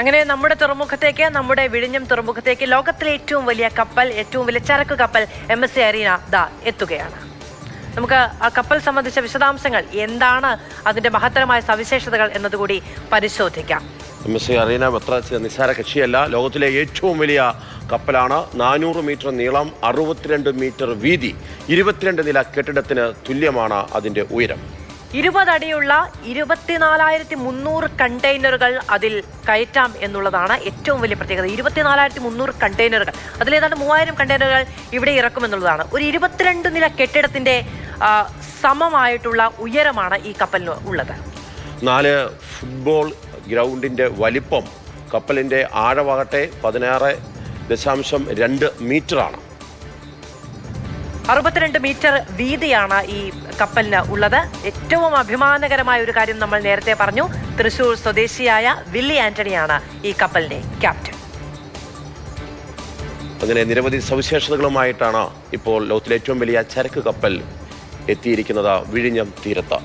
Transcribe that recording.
അങ്ങനെ നമ്മുടെ തുറമുഖത്തേക്ക് നമ്മുടെ വിഴിഞ്ഞം തുറമുഖത്തേക്ക് ലോകത്തിലെ ഏറ്റവും വലിയ കപ്പൽ ഏറ്റവും വലിയ ചരക്ക് കപ്പൽ എം എസ് സി അരീന ദാ എത്തുകയാണ്. നമുക്ക് ആ കപ്പൽ സംബന്ധിച്ച വിശദാംശങ്ങൾ എന്താണ് അതിന്റെ മഹത്തരമായ സവിശേഷതകൾ എന്നതുകൂടി പരിശോധിക്കാം. എം എസ് സി അറീന അത്ര നിസ്സാര കക്ഷിയല്ല ലോകത്തിലെ ഏറ്റവും വലിയ കപ്പലാണ്. നാനൂറ് മീറ്റർ നീളം അറുപത്തിരണ്ട് മീറ്റർ വീതി ഇരുപത്തിരണ്ട് നില കെട്ടിടത്തിന് തുല്യമാണ് അതിന്റെ ഉയരം. ഇരുപതടിയുള്ള ഇരുപത്തിനാലായിരത്തി മുന്നൂറ് കണ്ടെയ്നറുകൾ അതിൽ കയറ്റാം എന്നുള്ളതാണ് ഏറ്റവും വലിയ പ്രത്യേകത. ഇരുപത്തിനാലായിരത്തി മുന്നൂറ് കണ്ടെയ്നറുകൾ. അതിലേതാണ്ട് മൂവായിരം കണ്ടെയ്നറുകൾ ഇവിടെ ഇറക്കുമെന്നുള്ളതാണ്. ഒരു ഇരുപത്തിരണ്ട് നില കെട്ടിടത്തിന്റെ സമമായിട്ടുള്ള ഉയരമാണ് ഈ കപ്പലിന് ഉള്ളത്. നാല് ഫുട്ബോൾ ഗ്രൗണ്ടിന്റെ വലിപ്പം കപ്പലിന്റെ ആഴമാകട്ടെ പതിനാറ് ദശാംശം രണ്ട് മീറ്ററാണ്. അറുപത്തിരണ്ട് മീറ്റർ വീതിയാണ് ഈ കപ്പലിന് ഉള്ളത്. ഏറ്റവും അഭിമാനകരമായ ഒരു കാര്യം നമ്മൾ നേരത്തെ പറഞ്ഞു. തൃശൂർ സ്വദേശിയായ വില്ലി ആന്റണിയാണ് ഈ കപ്പലിന്റെ ക്യാപ്റ്റൻ. അങ്ങനെ നിരവധി സവിശേഷതകളുമായിട്ടാണ് ഇപ്പോൾ ലോകത്തിലെ ഏറ്റവും വലിയ ചരക്ക് കപ്പൽ എത്തിയിരിക്കുന്നത് വിഴിഞ്ഞം തീരത്ത്.